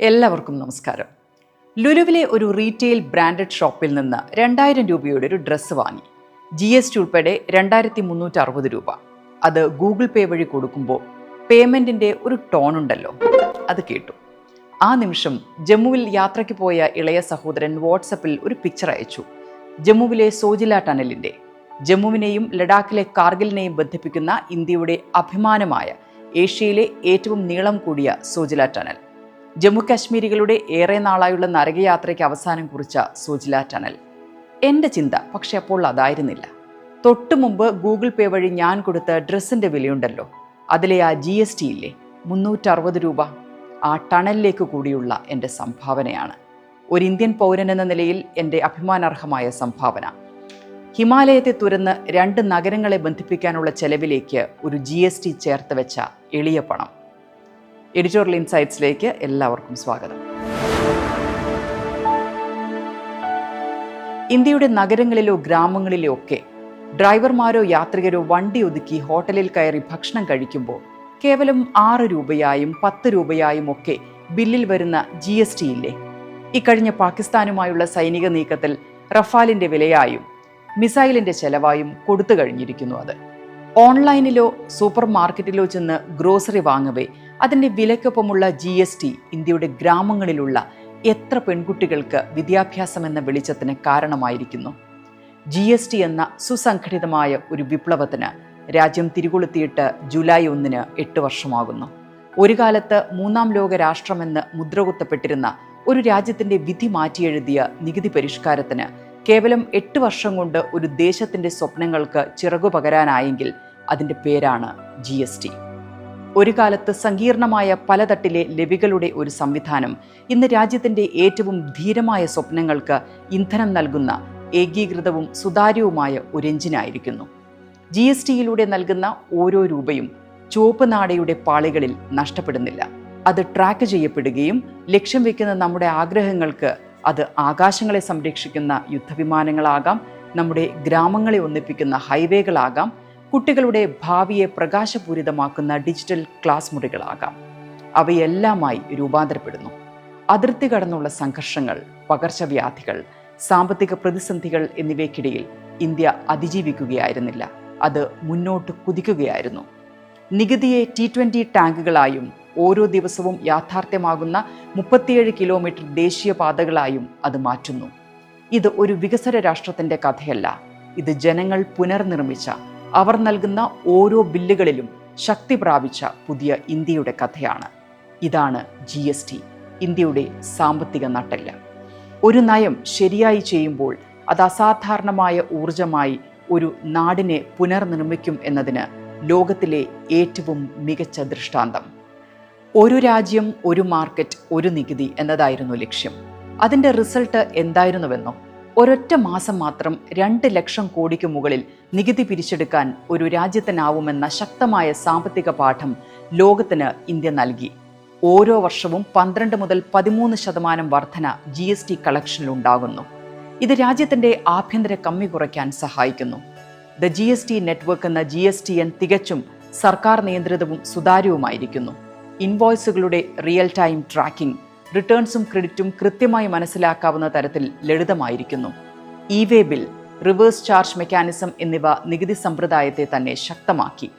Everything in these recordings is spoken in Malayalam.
എല്ലാവർക്കും നമസ്കാരം. ലുലുവിലെ ഒരു റീറ്റെയിൽ ബ്രാൻഡഡ് ഷോപ്പിൽ നിന്ന് രണ്ടായിരം രൂപയുടെ ഒരു ഡ്രസ്സ് വാങ്ങി. ജി എസ് ടി ഉൾപ്പെടെ രണ്ടായിരത്തി മുന്നൂറ്റി അറുപത് രൂപ. അത് ഗൂഗിൾ പേ വഴി കൊടുക്കുമ്പോൾ പേയ്മെന്റിന്റെ ഒരു ടോൺ ഉണ്ടല്ലോ. അത് കേട്ടു. ആ നിമിഷം ജമ്മുവിൽ യാത്രയ്ക്ക് പോയ ഇളയ സഹോദരൻ വാട്സപ്പിൽ ഒരു പിക്ചർ അയച്ചു. ജമ്മുവിലെ സോജില ടണലിന്റെ ജമ്മുവിനെയും ലഡാക്കിലെ കാർഗിലിനെയും ബന്ധിപ്പിക്കുന്ന ഇന്ത്യയുടെ അഭിമാനമായ ഏഷ്യയിലെ ഏറ്റവും നീളം കൂടിയ സോജില ടണൽ. ജമ്മു കാശ്മീരികളുടെ ഏറെ നാളായുള്ള നരകയാത്രയ്ക്ക് അവസാനം കുറിച്ച സുജില ടണൽ. എന്റെ ചിന്ത പക്ഷെ അപ്പോൾ അതായിരുന്നില്ല. തൊട്ടു മുമ്പ് ഗൂഗിൾ പേ വഴി ഞാൻ കൊടുത്ത ഡ്രസ്സിന്റെ വിലയുണ്ടല്ലോ. അതിലെ ആ ജി എസ് ടി ഇല്ലേ? മുന്നൂറ്ററുപത് രൂപ. ആ ടണലിലേക്ക് കൂടിയുള്ള എന്റെ സംഭാവനയാണ്. ഒരു ഇന്ത്യൻ പൗരൻ എന്ന നിലയിൽ എന്റെ അഭിമാനാർഹമായ സംഭാവന. ഹിമാലയത്തെ തുരന്ന് രണ്ട് നഗരങ്ങളെ ബന്ധിപ്പിക്കാനുള്ള ചെലവിലേക്ക് ഒരു ജി എസ് ടി ചേർത്ത് വെച്ച എളിയ പണം. എഡിറ്റോറിയൽ ഇൻസൈറ്റ്സിലേക്ക് എല്ലാവർക്കും സ്വാഗതം. ഇന്ത്യയുടെ നഗരങ്ങളിലോ ഗ്രാമങ്ങളിലോ ഒക്കെ ഡ്രൈവർമാരോ യാത്രികരോ വണ്ടി ഒതുക്കി ഹോട്ടലിൽ കയറി ഭക്ഷണം കഴിക്കുമ്പോൾ കേവലം ആറ് രൂപയായും പത്ത് രൂപയായും ഒക്കെ ബില്ലിൽ വരുന്ന ജി എസ് ടി ഇല്ലേ? ഇക്കഴിഞ്ഞ പാകിസ്ഥാനുമായുള്ള സൈനിക നീക്കത്തിൽ റഫാലിന്റെ വിലയായും മിസൈലിന്റെ ചെലവായും കൊടുത്തു കഴിഞ്ഞിരിക്കുന്നു അത്. ഓൺലൈനിലോ സൂപ്പർ മാർക്കറ്റിലോ ചെന്ന് ഗ്രോസറി വാങ്ങവേ അതിന്റെ വിലക്കൊപ്പമുള്ള ജി എസ് ടി ഇന്ത്യയുടെ ഗ്രാമങ്ങളിലുള്ള എത്ര പെൺകുട്ടികൾക്ക് വിദ്യാഭ്യാസം എന്ന വെളിച്ചത്തിന് കാരണമായിരിക്കുന്നു. ജി എസ് ടി എന്ന സുസംഘടിതമായ ഒരു വിപ്ലവത്തിന് രാജ്യം തിരികൊളുത്തിയിട്ട് ജൂലൈ ഒന്നിന് എട്ട് വർഷമാകുന്നു. ഒരു കാലത്ത് മൂന്നാം ലോക രാഷ്ട്രമെന്ന് മുദ്രകുത്തപ്പെട്ടിരുന്ന ഒരു രാജ്യത്തിന്റെ വിധി മാറ്റിയെഴുതിയ നികുതി പരിഷ്കാരത്തിന് കേവലം എട്ട് വർഷം കൊണ്ട് ഒരു ദേശത്തിന്റെ സ്വപ്നങ്ങൾക്ക് ചിറകു പകരാനായെങ്കിൽ അതിന്റെ പേരാണ് ജി എസ് ടി. ഒരു കാലത്ത് സങ്കീർണമായ പലതട്ടിലെ ലവികളുടെ ഒരു സംവിധാനം ഇന്ന് രാജ്യത്തിന്റെ ഏറ്റവും ധീരമായ സ്വപ്നങ്ങൾക്ക് ഇന്ധനം നൽകുന്ന ഏകീകൃതവും സുതാര്യവുമായ ഒരു എഞ്ചിനായിരിക്കുന്നു. ജി എസ് ടിയിലൂടെ നൽകുന്ന ഓരോ രൂപയും ചുവപ്പ് നാടയുടെ പാളികളിൽ നഷ്ടപ്പെടുന്നില്ല. അത് ട്രാക്ക് ചെയ്യപ്പെടുകയും ലക്ഷ്യം വെക്കുന്ന നമ്മുടെ ആഗ്രഹങ്ങൾക്ക് അത് ആകാശങ്ങളെ സംരക്ഷിക്കുന്ന യുദ്ധവിമാനങ്ങളാകാം നമ്മുടെ ഗ്രാമങ്ങളെ ഒന്നിപ്പിക്കുന്ന ഹൈവേകളാകാം കുട്ടികളുടെ ഭാവിയെ പ്രകാശപൂരിതമാക്കുന്ന ഡിജിറ്റൽ ക്ലാസ് മുറികളാകാം. അവയെല്ലാമായി രൂപാന്തരപ്പെടുന്നു. അതിർത്തി കടന്നുള്ള സംഘർഷങ്ങൾ പകർച്ചവ്യാധികൾ സാമ്പത്തിക പ്രതിസന്ധികൾ എന്നിവയ്ക്കിടയിൽ ഇന്ത്യ അതിജീവിക്കുകയായിരുന്നില്ല. അത് മുന്നോട്ട് കുതിക്കുകയായിരുന്നു. നികുതിയെ ടി ട്വന്റി ടാങ്കുകളായും ഓരോ ദിവസവും യാഥാർത്ഥ്യമാകുന്ന മുപ്പത്തിയേഴ് കിലോമീറ്റർ ദേശീയപാതകളായും അത് മാറ്റുന്നു. ഇത് ഒരു വികസന രാഷ്ട്രത്തിന്റെ കഥയല്ല. ഇത് ജനങ്ങൾ പുനർനിർമ്മിച്ച അവർ നൽകുന്ന ഓരോ ബില്ലുകളിലും ശക്തി പ്രാപിച്ച പുതിയ ഇന്ത്യയുടെ കഥയാണ്. ഇതാണ് ജി എസ് ടി ഇന്ത്യയുടെ സാമ്പത്തിക നട്ടെല്ല. ഒരു നയം ശരിയായി ചെയ്യുമ്പോൾ അത് അസാധാരണമായ ഊർജമായി ഒരു നാടിനെ പുനർനിർമ്മിക്കും എന്നതിന് ലോകത്തിലെ ഏറ്റവും മികച്ച ദൃഷ്ടാന്തം. ഒരു രാജ്യം ഒരു മാർക്കറ്റ് ഒരു നികുതി എന്നതായിരുന്നു ലക്ഷ്യം. അതിന്റെ റിസൾട്ട് എന്തായിരുന്നുവെന്നോ? ഒരൊറ്റ മാസം മാത്രം രണ്ട് ലക്ഷം കോടിക്ക് മുകളിൽ നികുതി പിരിച്ചെടുക്കാൻ ഒരു രാജ്യത്തിനാവുമെന്ന ശക്തമായ സാമ്പത്തിക പാഠം ലോകത്തിന് ഇന്ത്യ നൽകി. ഓരോ വർഷവും പന്ത്രണ്ട് മുതൽ പതിമൂന്ന് ശതമാനം വർധന ജി എസ് ടി കളക്ഷനിൽ ഉണ്ടാകുന്നു. ഇത് രാജ്യത്തിന്റെ ആഭ്യന്തര കമ്മി കുറയ്ക്കാൻ സഹായിക്കുന്നു. The G S T network എന്ന ജി എസ് ടി എൻ തികച്ചും സർക്കാർ നിയന്ത്രിതവും സുതാര്യവുമായിരിക്കുന്നു. ഇൻവോയ്സുകളുടെ റിയൽ ടൈം ട്രാക്കിംഗ് റിട്ടേൺസും ക്രെഡിറ്റും കൃത്യമായി മനസ്സിലാക്കാവുന്ന തരത്തിൽ ലളിതമായിരിക്കുന്നു. E way bill reverse charge mechanism എന്നിവ നികുതി സമ്പ്രദായത്തെ തന്നെ ശക്തമാക്കി.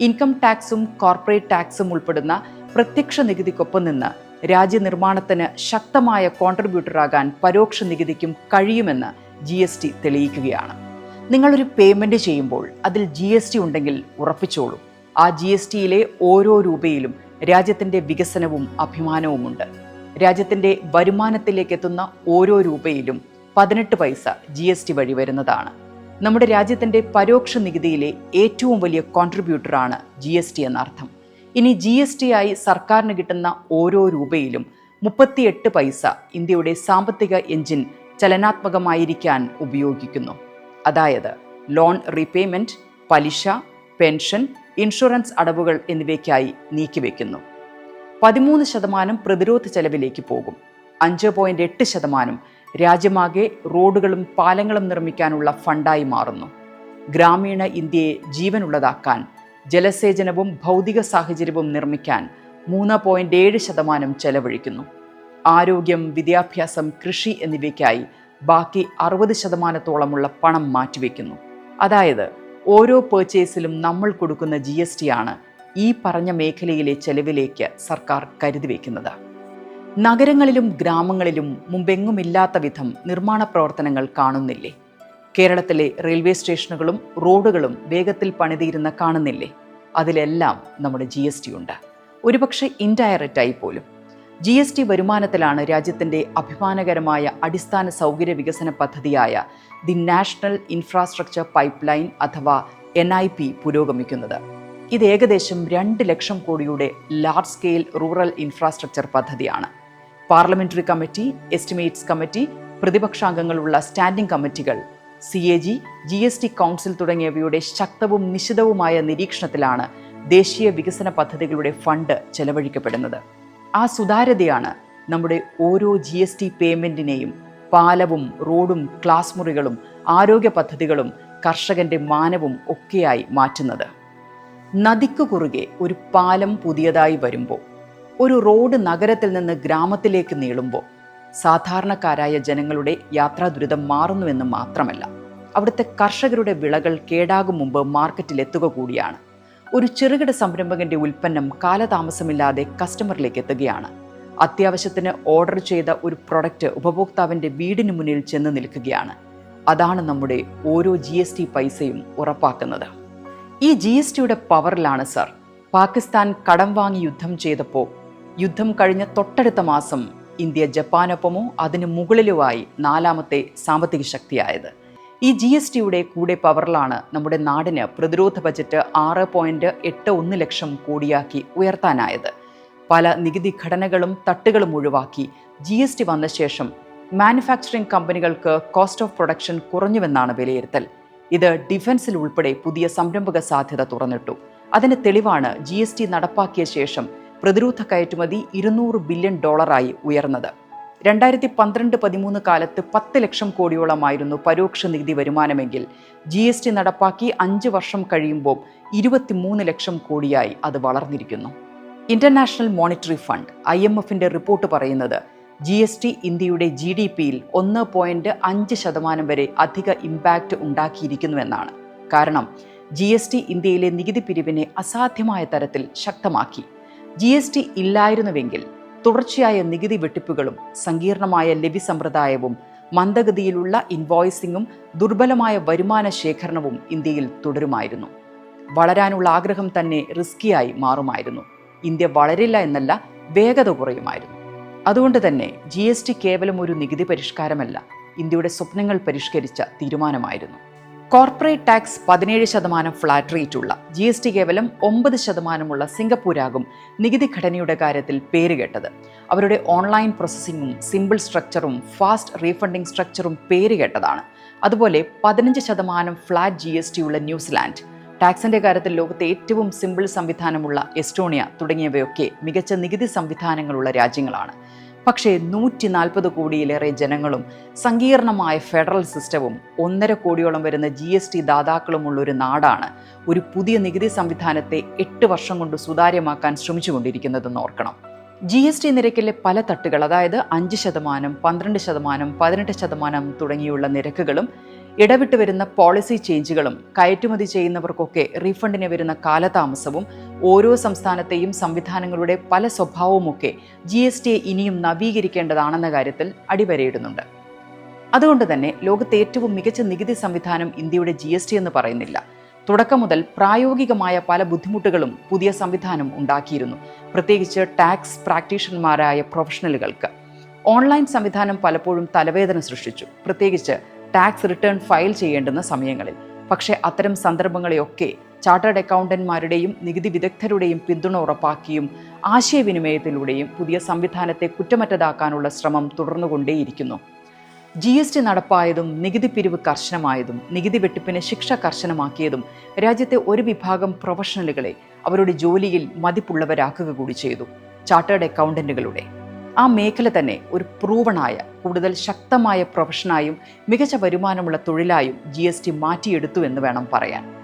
ഇൻകം ടാക്സും കോർപ്പറേറ്റ് ടാക്സും ഉൾപ്പെടുന്ന പ്രത്യക്ഷ നികുതിക്കൊപ്പം നിന്ന് രാജ്യനിർമ്മാണത്തിന് ശക്തമായ കോൺട്രിബ്യൂട്ടറാകാൻ പരോക്ഷ നികുതിക്കും കഴിയുമെന്ന് ജി എസ് ടി തെളിയിക്കുകയാണ്. നിങ്ങളൊരു പേയ്മെന്റ് ചെയ്യുമ്പോൾ അതിൽ ജി എസ് ടി ഉണ്ടെങ്കിൽ ഉറപ്പിച്ചോളൂ. ആ ജി എസ് ടിയിലെ ഓരോ രൂപയിലും രാജ്യത്തിന്റെ വികസനവും അഭിമാനവുമുണ്ട്. രാജ്യത്തിന്റെ വരുമാനത്തിലേക്ക് എത്തുന്ന ഓരോ രൂപയിലും പതിനെട്ട് പൈസ ജി എസ് ടി വഴി വരുന്നതാണ്. നമ്മുടെ രാജ്യത്തിന്റെ പരോക്ഷ നികുതിയിലെ ഏറ്റവും വലിയ കോൺട്രിബ്യൂട്ടറാണ് ജി എസ് ടി എന്നർത്ഥം. ഇനി ജി എസ് ടി ആയി സർക്കാരിന് കിട്ടുന്ന ഓരോ രൂപയിലും മുപ്പത്തിയെട്ട് പൈസ ഇന്ത്യയുടെ സാമ്പത്തിക എഞ്ചിൻ ചലനാത്മകമായിരിക്കാൻ ഉപയോഗിക്കുന്നു. അതായത് ലോൺ റീപേയ്മെന്റ് പലിശ പെൻഷൻ ഇൻഷുറൻസ് അടവുകൾ എന്നിവയ്ക്കായി നീക്കിവെക്കുന്നു. പതിമൂന്ന് ശതമാനം പ്രതിരോധ ചെലവിലേക്ക് പോകും. അഞ്ച് പോയിന്റ് എട്ട് ശതമാനം രാജ്യമാകെ റോഡുകളും പാലങ്ങളും നിർമ്മിക്കാനുള്ള ഫണ്ടായി മാറുന്നു. ഗ്രാമീണ ഇന്ത്യയെ ജീവനുള്ളതാക്കാൻ ജലസേചനവും ഭൗതിക സാഹചര്യവും നിർമ്മിക്കാൻ മൂന്ന് പോയിന്റ് ഏഴ് ശതമാനം ചെലവഴിക്കുന്നു. ആരോഗ്യം വിദ്യാഭ്യാസം കൃഷി എന്നിവയ്ക്കായി ബാക്കി അറുപത് ശതമാനത്തോളമുള്ള പണം മാറ്റിവെക്കുന്നു. അതായത് ഓരോ പേർച്ചേസിലും നമ്മൾ കൊടുക്കുന്ന ജി എസ് ടി ആണ് ഈ പറഞ്ഞ മേഖലയിലെ ചെലവിലേക്ക് സർക്കാർ കരുതി വയ്ക്കുന്നത് നഗരങ്ങളിലും ഗ്രാമങ്ങളിലും മുമ്പെങ്ങുമില്ലാത്ത വിധം നിർമ്മാണ പ്രവർത്തനങ്ങൾ കാണുന്നില്ലേ? കേരളത്തിലെ റെയിൽവേ സ്റ്റേഷനുകളും റോഡുകളും വേഗത്തിൽ പണിതീരുന്ന കാണുന്നില്ലേ? അതിലെല്ലാം നമ്മുടെ ജി എസ് ടി ഉണ്ട്. ഒരുപക്ഷെ ഇൻഡയറക്റ്റായി പോലും. ജി എസ് ടി വരുമാനത്തിലാണ് രാജ്യത്തിന്റെ അഭിമാനകരമായ അടിസ്ഥാന സൗകര്യ വികസന പദ്ധതിയായ the national infrastructure pipe line അഥവാ എൻ ഐ പി പുരോഗമിക്കുന്നത്. ഇത് ഏകദേശം രണ്ട് ലക്ഷം കോടിയുടെ ലാർജ് സ്കെയിൽ റൂറൽ ഇൻഫ്രാസ്ട്രക്ചർ പദ്ധതിയാണ്. പാർലമെന്ററി കമ്മിറ്റി എസ്റ്റിമേറ്റ്സ് കമ്മിറ്റി പ്രതിപക്ഷാംഗങ്ങളുള്ള സ്റ്റാൻഡിംഗ് കമ്മിറ്റികൾ C A G G S T council തുടങ്ങിയവയുടെ ശക്തവും നിശിതവുമായ നിരീക്ഷണത്തിലാണ് ദേശീയ വികസന പദ്ധതികളുടെ ഫണ്ട് ചെലവഴിക്കപ്പെടുന്നത്. ആ സുതാര്യതയാണ് നമ്മുടെ ഓരോ ജി എസ് ടി പേയ്മെന്റിനെയും പാലവും റോഡും ക്ലാസ് മുറികളും ആരോഗ്യ പദ്ധതികളും കർഷകന്റെ മാനവും ഒക്കെയായി മാറ്റുന്നത്. നദിക്ക് കുറുകെ ഒരു പാലം പുതിയതായി വരുമ്പോൾ ഒരു റോഡ് നഗരത്തിൽ നിന്ന് ഗ്രാമത്തിലേക്ക് നീളുമ്പോൾ സാധാരണക്കാരായ ജനങ്ങളുടെ യാത്രാ ദുരിതം മാറുന്നുവെന്ന് മാത്രമല്ല അവിടുത്തെ കർഷകരുടെ വിളകൾ കേടാകും മുമ്പ് മാർക്കറ്റിൽ എത്തുക കൂടിയാണ്. ഒരു ചെറുകിട സംരംഭകന്റെ ഉൽപ്പന്നം കാലതാമസമില്ലാതെ കസ്റ്റമറിലേക്ക് എത്തുകയാണ്. അത്യാവശ്യത്തിന് ഓർഡർ ചെയ്ത ഒരു പ്രൊഡക്റ്റ് ഉപഭോക്താവിന്റെ വീടിന് മുന്നിൽ ചെന്ന് നിൽക്കുകയാണ്. അതാണ് നമ്മുടെ ഓരോ ജി എസ് ടി പൈസയും ഉറപ്പാക്കുന്നത്. ഈ ജി എസ് ടിയുടെ പവറിലാണ് സർ. പാകിസ്ഥാൻ കടം വാങ്ങി യുദ്ധം ചെയ്തപ്പോൾ യുദ്ധം കഴിഞ്ഞ തൊട്ടടുത്ത മാസം ഇന്ത്യ ജപ്പാനൊപ്പമോ അതിനു മുകളിലുമായി നാലാമത്തെ സാമ്പത്തിക ശക്തിയായത്. ഈ ജി എസ് ടിയുടെ കൂടെ പവറിലാണ് നമ്മുടെ നാടിന് പ്രതിരോധ ബജറ്റ് ആറ് പോയിന്റ് എട്ട് ഒന്ന് ലക്ഷം കോടിയാക്കി ഉയർത്താനായത്. പല നികുതി ഘടനകളും തട്ടുകളും ഒഴിവാക്കി ജി എസ് ടി വന്ന ശേഷം മാനുഫാക്ചറിംഗ് കമ്പനികൾക്ക് കോസ്റ്റ് ഓഫ് പ്രൊഡക്ഷൻ കുറഞ്ഞുവെന്നാണ് വിലയിരുത്തൽ. ഇത് ഡിഫൻസിൽ ഉൾപ്പെടെ പുതിയ സംരംഭക സാധ്യത തുറന്നിട്ടു. അതിന് തെളിവാണ് ജി നടപ്പാക്കിയ ശേഷം പ്രതിരോധ കയറ്റുമതി ഇരുന്നൂറ് ബില്യൺ ഡോളറായി ഉയർന്നത്. രണ്ടായിരത്തി പന്ത്രണ്ട് പതിമൂന്ന് കാലത്ത് പത്ത് ലക്ഷം കോടിയോളമായിരുന്നു പരോക്ഷ നികുതി വരുമാനമെങ്കിൽ ജി എസ് ടി നടപ്പാക്കി അഞ്ച് വർഷം കഴിയുമ്പോൾ ഇരുപത്തിമൂന്ന് ലക്ഷം കോടിയായി അത് വളർന്നിരിക്കുന്നു. International monetary fund I M എഫിന്റെ റിപ്പോർട്ട് പറയുന്നത് ജി എസ് ടി ഇന്ത്യയുടെ ജി ഡി പിയിൽ ഒന്ന് പോയിന്റ് അഞ്ച് ശതമാനം വരെ അധിക ഇമ്പാക്റ്റ് ഉണ്ടാക്കിയിരിക്കുന്നുവെന്നാണ് കാരണം ജി എസ് ടി ഇന്ത്യയിലെ നികുതി പിരിവിനെ അസാധ്യമായ തരത്തിൽ ശക്തമാക്കി. ജി എസ് ടി ഇല്ലായിരുന്നുവെങ്കിൽ തുടർച്ചയായ നികുതി വെട്ടിപ്പുകളും സങ്കീർണമായ ലഭ്യ സമ്പ്രദായവും മന്ദഗതിയിലുള്ള ഇൻവോയ്സിംഗും ദുർബലമായ വരുമാന ശേഖരണവും ഇന്ത്യയിൽ തുടരുമായിരുന്നു. വളരാനുള്ള ആഗ്രഹം തന്നെ റിസ്കിയായി മാറുമായിരുന്നു. ഇന്ത്യ വളരില്ല എന്നല്ല വേഗത കുറയുമായിരുന്നു. അതുകൊണ്ട് തന്നെ ജി കേവലം ഒരു നികുതി പരിഷ്കാരമല്ല ഇന്ത്യയുടെ സ്വപ്നങ്ങൾ പരിഷ്കരിച്ച തീരുമാനമായിരുന്നു. കോർപ്പറേറ്റ് ടാക്സ് പതിനേഴ് ശതമാനം ഫ്ലാറ്റ് റേറ്റുള്ള ജി എസ് ടി കേവലം ഒമ്പത് ശതമാനമുള്ള സിംഗപ്പൂരാകും നികുതി ഘടനയുടെ കാര്യത്തിൽ പേരുകേട്ടത് അവരുടെ ഓൺലൈൻ പ്രോസസ്സിംഗും സിമ്പിൾ സ്ട്രക്ചറും ഫാസ്റ്റ് റീഫണ്ടിംഗ് സ്ട്രക്ചറും പേരുകേട്ടതാണ് അതുപോലെ പതിനഞ്ച് ശതമാനം ഫ്ലാറ്റ് ജി എസ് ടി ഉള്ള ന്യൂസിലാൻഡ് ടാക്സിന്റെ കാര്യത്തിൽ ലോകത്തെ ഏറ്റവും സിമ്പിൾ സംവിധാനമുള്ള എസ്റ്റോണിയ തുടങ്ങിയവയൊക്കെ മികച്ച നികുതി സംവിധാനങ്ങളുള്ള രാജ്യങ്ങളാണ്. പക്ഷേ നൂറ്റി നാൽപ്പത് കോടിയിലേറെ ജനങ്ങളും സങ്കീർണമായ ഫെഡറൽ സിസ്റ്റവും ഒന്നര കോടിയോളം വരുന്ന ജി എസ് ടി ദാതാക്കളുമുള്ള ഒരു നാടാണ് ഒരു പുതിയ നികുതി സംവിധാനത്തെ എട്ട് വർഷം കൊണ്ട് സുതാര്യമാക്കാൻ ശ്രമിച്ചുകൊണ്ടിരിക്കുന്നതെന്ന് ഓർക്കണം. ജി എസ് ടി നിരക്കിലെ പല തട്ടുകൾ അതായത് അഞ്ച് ശതമാനം പന്ത്രണ്ട് ശതമാനം പതിനെട്ട് ശതമാനം തുടങ്ങിയുള്ള നിരക്കുകളും ഇടവിട്ട് വരുന്ന പോളിസി ചേഞ്ചുകളും കയറ്റുമതി ചെയ്യുന്നവർക്കൊക്കെ റീഫണ്ടിന് വരുന്ന കാലതാമസവും ഓരോ സംസ്ഥാനത്തെയും സംവിധാനങ്ങളുടെ പല സ്വഭാവവുമൊക്കെ ജി എസ് ടിയെ ഇനിയും നവീകരിക്കേണ്ടതാണെന്ന കാര്യത്തിൽ അടിവരയിടുന്നുണ്ട്. അതുകൊണ്ട് തന്നെ ലോകത്തെ ഏറ്റവും മികച്ച നികുതി സംവിധാനം ഇന്ത്യയുടെ ജി എസ് ടി എന്ന് പറയുന്നില്ല. തുടക്കം മുതൽ പ്രായോഗികമായ പല ബുദ്ധിമുട്ടുകളും പുതിയ സംവിധാനം ഉണ്ടാക്കിയിരുന്നു. പ്രത്യേകിച്ച് ടാക്സ് പ്രാക്ടീഷണർമാരായ പ്രൊഫഷണലുകൾക്ക് ഓൺലൈൻ സംവിധാനം പലപ്പോഴും തലവേദന സൃഷ്ടിച്ചു. പ്രത്യേകിച്ച് ടാക്സ് റിട്ടേൺ ഫയൽ ചെയ്യേണ്ടുന്ന സമയങ്ങളിൽ. പക്ഷേ അത്തരം സന്ദർഭങ്ങളെയൊക്കെ ചാർട്ടേഡ് അക്കൗണ്ടന്റ്മാരുടെയും നികുതി വിദഗ്ധരുടെയും പിന്തുണ ഉറപ്പാക്കിയും ആശയവിനിമയത്തിലൂടെയും പുതിയ സംവിധാനത്തെ കുറ്റമറ്റതാക്കാനുള്ള ശ്രമം തുടർന്നുകൊണ്ടേയിരിക്കുന്നു. ജി എസ് ടി നടപ്പായതും നികുതി പിരിവ് കർശനമായതും നികുതി വെട്ടിപ്പിന് ശിക്ഷ കർശനമാക്കിയതും രാജ്യത്തെ ഒരു വിഭാഗം പ്രൊഫഷണലുകളെ അവരുടെ ജോലിയിൽ മതിപ്പുള്ളവരാക്കുക കൂടി ചെയ്തു. ചാർട്ടേഡ് അക്കൗണ്ടന്റുകളുടെ ആ മേഖല തന്നെ ഒരു പ്രൂവണായ കൂടുതൽ ശക്തമായ പ്രൊഫഷനായും മികച്ച വരുമാനമുള്ള തൊഴിലായും ജി എസ് ടി മാറ്റിയെടുത്തു എന്ന് വേണം പറയാൻ.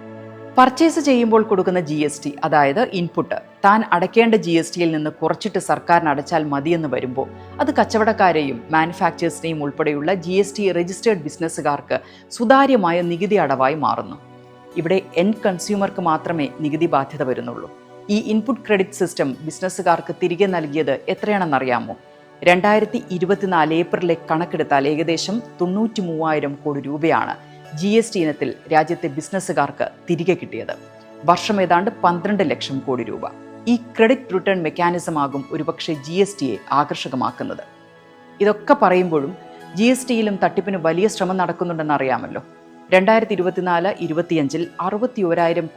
പർച്ചേസ് ചെയ്യുമ്പോൾ കൊടുക്കുന്ന ജി എസ് ടി അതായത് ഇൻപുട്ട് താൻ അടയ്ക്കേണ്ട ജി എസ് ടിയിൽ നിന്ന് കുറച്ചിട്ട് സർക്കാരിന് അടച്ചാൽ മതിയെന്ന് വരുമ്പോൾ അത് കച്ചവടക്കാരെയും മാനുഫാക്ചേഴ്സിനെയും ഉൾപ്പെടെയുള്ള ജി എസ് ടി രജിസ്റ്റേർഡ് ബിസിനസ്സുകാർക്ക് സുതാര്യമായ നികുതി അടവായി മാറുന്നു. ഇവിടെ എൻ കൺസ്യൂമർക്ക് മാത്രമേ നികുതി ബാധ്യത വരുന്നുള്ളൂ. ഈ ഇൻപുട്ട് ക്രെഡിറ്റ് സിസ്റ്റം ബിസിനസ്സുകാർക്ക് തിരികെ നൽകിയത് എത്രയാണെന്നറിയാമോ? രണ്ടായിരത്തി ഇരുപത്തിനാല് ഏപ്രിലെ കണക്കെടുത്താൽ ഏകദേശം തൊണ്ണൂറ്റി മൂവായിരം കോടി രൂപയാണ് ജി എസ് ടി ഇനത്തിൽ രാജ്യത്തെ ബിസിനസ്സുകാർക്ക് തിരികെ കിട്ടിയത്. വർഷം ഏതാണ്ട് പന്ത്രണ്ട് ലക്ഷം കോടി രൂപ. ഈ ക്രെഡിറ്റ് റിട്ടേൺ മെക്കാനിസം ആകും ഒരുപക്ഷെ ജി എസ് ടിയെ ആകർഷകമാക്കുന്നത്. ഇതൊക്കെ പറയുമ്പോഴും ജി എസ് ടിയിലും തട്ടിപ്പിന് വലിയ ശ്രമം നടക്കുന്നുണ്ടെന്ന് അറിയാമല്ലോ രണ്ടായിരത്തി ഇരുപത്തിനാല് ഇരുപത്തിയഞ്ചിൽ അറുപത്തി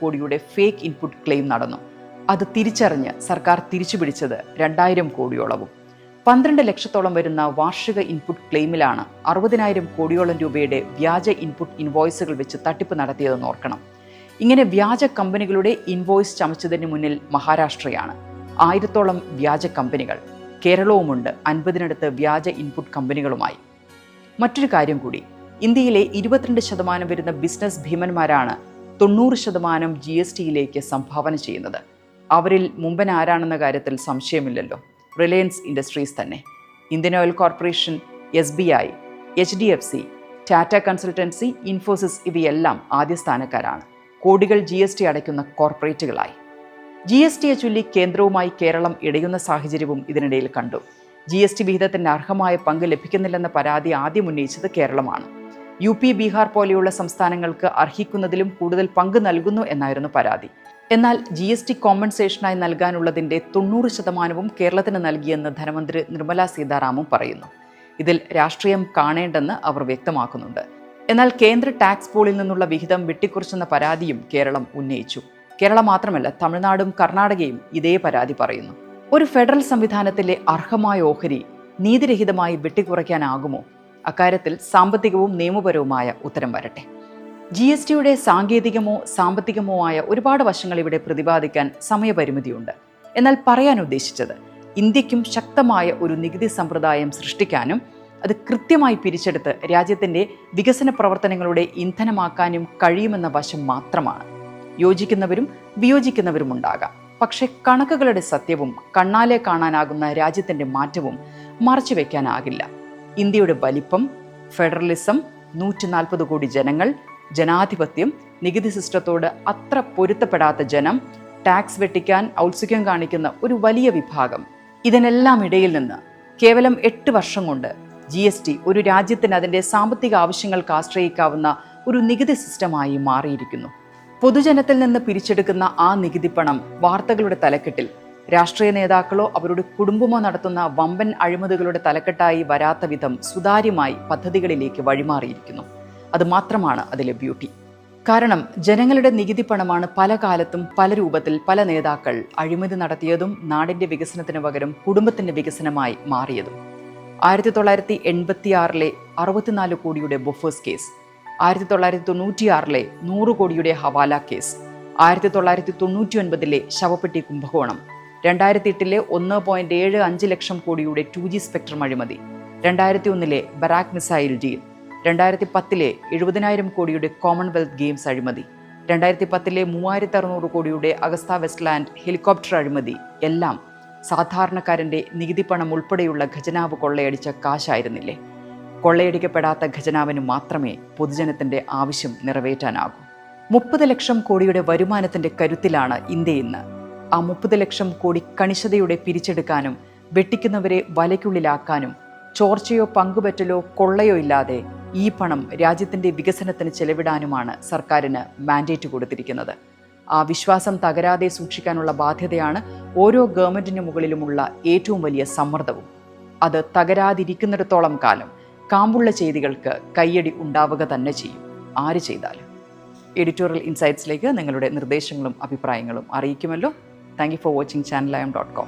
കോടിയുടെ ഫേക്ക് ഇൻപുട്ട് ക്ലെയിം നടന്നു. അത് തിരിച്ചറിഞ്ഞ് സർക്കാർ തിരിച്ചുപിടിച്ചത് രണ്ടായിരം കോടിയോളവും. പന്ത്രണ്ട് ലക്ഷത്തോളം വരുന്ന വാർഷിക ഇൻപുട്ട് ക്ലെയിമിലാണ് അറുപതിനായിരം കോടിയോളം രൂപയുടെ വ്യാജ ഇൻപുട്ട് ഇൻവോയ്സുകൾ വെച്ച് തട്ടിപ്പ് നടത്തിയതെന്ന് ഓർക്കണം. ഇങ്ങനെ വ്യാജ കമ്പനികളുടെ ഇൻവോയ്സ് ചമച്ചതിന് മുന്നിൽ മഹാരാഷ്ട്രയാണ്. ആയിരത്തോളം വ്യാജ കമ്പനികൾ. കേരളവുമുണ്ട് അൻപതിനടുത്ത് വ്യാജ ഇൻപുട്ട് കമ്പനികളുമായി. മറ്റൊരു കാര്യം കൂടി. ഇന്ത്യയിലെ ഇരുപത്തിരണ്ട് ശതമാനം വരുന്ന ബിസിനസ് ഭീമന്മാരാണ് തൊണ്ണൂറ് ശതമാനം ജി എസ് ടിയിലേക്ക് സംഭാവന ചെയ്യുന്നത്. അവരിൽ മുമ്പൻ ആരാണെന്ന കാര്യത്തിൽ സംശയമില്ലല്ലോ. റിലയൻസ് ഇൻഡസ്ട്രീസ് തന്നെ. Indian Oil Corporation S B I H D F C Tata consultancy Infosys ഇവയെല്ലാം ആദ്യ സ്ഥാനക്കാരാണ്. കോടികൾ ജി എസ് ടി അടയ്ക്കുന്ന കോർപ്പറേറ്റുകളായി. ജി എസ് ടിയെ ചൊല്ലി കേന്ദ്രവുമായി കേരളം ഇടയുന്ന സാഹചര്യവും ഇതിനിടയിൽ കണ്ടു. ജി എസ് ടി വിഹിതത്തിന് അർഹമായ പങ്ക് ലഭിക്കുന്നില്ലെന്ന പരാതി ആദ്യം ഉന്നയിച്ചത് കേരളമാണ്. യു പി ബീഹാർ പോലെയുള്ള സംസ്ഥാനങ്ങൾക്ക് അർഹിക്കുന്നതിലും കൂടുതൽ പങ്ക് നൽകുന്നു എന്നായിരുന്നു പരാതി. എന്നാൽ ജി എസ് ടി കോമ്പൻസേഷനായി നൽകാനുള്ളതിന്റെ തൊണ്ണൂറ് ശതമാനവും കേരളത്തിന് നൽകിയെന്ന് ധനമന്ത്രി നിർമ്മല സീതാരാമും പറയുന്നു. ഇതിൽ രാഷ്ട്രീയം കാണേണ്ടെന്ന് അവർ വ്യക്തമാക്കുന്നുണ്ട്. എന്നാൽ കേന്ദ്ര ടാക്സ് പൂളിൽ നിന്നുള്ള വിഹിതം വെട്ടിക്കുറിച്ചെന്ന പരാതിയും കേരളം ഉന്നയിച്ചു. കേരളം മാത്രമല്ല തമിഴ്നാടും കർണാടകയും ഇതേ പരാതി പറയുന്നു. ഒരു ഫെഡറൽ സംവിധാനത്തിലെ അർഹമായ ഓഹരി നീതിരഹിതമായി വെട്ടിക്കുറയ്ക്കാനാകുമോ? അക്കാര്യത്തിൽ സാമ്പത്തികവും നിയമപരവുമായ ഉത്തരം വരട്ടെ. ജി എസ് ടിയുടെ സാങ്കേതികമോ സാമ്പത്തികമോ ആയ ഒരുപാട് വശങ്ങൾ ഇവിടെ പ്രതിപാദിക്കാൻ സമയപരിമിതിയുണ്ട്. എന്നാൽ പറയാൻ ഉദ്ദേശിച്ചത് ഇന്ത്യക്കും ശക്തമായ ഒരു നികുതി സമ്പ്രദായം സൃഷ്ടിക്കാനും അത് കൃത്യമായി പിരിച്ചെടുത്ത് രാജ്യത്തിന്റെ വികസന പ്രവർത്തനങ്ങളുടെ ഇന്ധനമാക്കാനും കഴിയുമെന്ന വശം മാത്രമാണ്. യോജിക്കുന്നവരും വിയോജിക്കുന്നവരും ഉണ്ടാകാം. പക്ഷേ കണക്കുകളുടെ സത്യവും കണ്ണാലെ കാണാനാകുന്ന രാജ്യത്തിന്റെ മാറ്റവും മറച്ചു വയ്ക്കാനാകില്ല ഇന്ത്യയുടെ വലിപ്പം ഫെഡറലിസം നൂറ്റി നാൽപ്പത് കോടി ജനങ്ങൾ ജനാധിപത്യം നികുതി സിസ്റ്റത്തോട് അത്ര പൊരുത്തപ്പെടാത്ത ജനം ടാക്സ് വെട്ടിക്കാൻ ഔത്സുക്യം കാണിക്കുന്ന ഒരു വലിയ വിഭാഗം. ഇതിനെല്ലാം ഇടയിൽ നിന്ന് കേവലം എട്ട് വർഷം കൊണ്ട് ജി എസ് ടി ഒരു രാജ്യത്തിന് അതിന്റെ സാമ്പത്തിക ആവശ്യങ്ങൾക്ക് ആശ്രയിക്കാവുന്ന ഒരു നികുതി സിസ്റ്റമായി മാറിയിരിക്കുന്നു. പൊതുജനത്തിൽ നിന്ന് പിരിച്ചെടുക്കുന്ന ആ നികുതി പണം വാർത്തകളുടെ തലക്കെട്ടിൽ രാഷ്ട്രീയ നേതാക്കളോ അവരുടെ കുടുംബമോ നടത്തുന്ന വമ്പൻ അഴിമതികളുടെ തലക്കെട്ടായി വരാത്ത വിധം സുതാര്യമായി പദ്ധതികളിലേക്ക് വഴിമാറിയിരിക്കുന്നു. അത് മാത്രമാണ് അതിലെ ബ്യൂട്ടി. കാരണം ജനങ്ങളുടെ നികുതി പണമാണ് പല കാലത്തും പല രൂപത്തിൽ പല നേതാക്കൾ അഴിമതി നടത്തിയതും നാടിന്റെ വികസനത്തിന് പകരം കുടുംബത്തിന്റെ വികസനമായി മാറിയതും. ആയിരത്തി തൊള്ളായിരത്തി എൺപത്തി ആറിലെ അറുപത്തിനാല് കോടിയുടെ ബൊഫേഴ്സ് കേസ് ആയിരത്തി തൊള്ളായിരത്തി തൊണ്ണൂറ്റിയാറിലെ നൂറ് കോടിയുടെ ഹവാല കേസ് ആയിരത്തി തൊള്ളായിരത്തി തൊണ്ണൂറ്റി ഒൻപതിലെ ശവപ്പെട്ടി കുംഭകോണം രണ്ടായിരത്തി എട്ടിലെ ഒന്ന് പോയിന്റ് ഏഴ് അഞ്ച് ലക്ഷം കോടിയുടെ ടു ജി സ്പെക്ട്രം അഴിമതി രണ്ടായിരത്തി ഒന്നിലെ ബറാക് മിസൈൽ ഡീൽ രണ്ടായിരത്തി പത്തിലെ എഴുപതിനായിരം കോടിയുടെ കോമൺവെൽത്ത് ഗെയിംസ് അഴിമതി രണ്ടായിരത്തി പത്തിലെ മൂവായിരത്തി അറുന്നൂറ് കോടിയുടെ അഗസ്ത വെസ്റ്റ്ലാൻഡ് ഹെലികോപ്റ്റർ അഴിമതി എല്ലാം സാധാരണക്കാരന്റെ നികുതി പണം ഉൾപ്പെടെയുള്ള ഖജനാവ് കൊള്ളയടിച്ച കാശായിരുന്നില്ലേ? കൊള്ളയടിക്കപ്പെടാത്ത ഖജനാവിന് മാത്രമേ പൊതുജനത്തിന്റെ ആവശ്യം നിറവേറ്റാനാകൂ. മുപ്പത് ലക്ഷം കോടിയുടെ വരുമാനത്തിന്റെ കരുത്തിലാണ് ഇന്ത്യ ഇന്ന്. ആ മുപ്പത് ലക്ഷം കോടി കണിശതയുടെ പിരിച്ചെടുക്കാനും വെട്ടിക്കുന്നവരെ വലയ്ക്കുള്ളിലാക്കാനും ചോർച്ചയോ പങ്കുപറ്റലോ കൊള്ളയോ ഇല്ലാതെ ഈ പണം രാജ്യത്തിന്റെ വികസനത്തിന് ചെലവിടാനുമാണ് സർക്കാരിന് മാൻഡേറ്റ് കൊടുത്തിരിക്കുന്നത്. ആ വിശ്വാസം തകരാതെ സൂക്ഷിക്കാനുള്ള ബാധ്യതയാണ് ഓരോ ഗവൺമെന്റിന് മുകളിലുമുള്ള ഏറ്റവും വലിയ സമ്മർദ്ദവും. അത് തകരാതിരിക്കുന്നിടത്തോളം കാലം കാമ്പുള്ള ചെയ്തികൾക്ക് കയ്യടി ഉണ്ടാവുക തന്നെ ചെയ്യും. ആര് ചെയ്താലും. എഡിറ്റോറിയൽ ഇൻസൈറ്റ്സിലേക്ക് നിങ്ങളുടെ നിർദ്ദേശങ്ങളും അഭിപ്രായങ്ങളും അറിയിക്കുമല്ലോ. Thank you for watching channel I M dot com.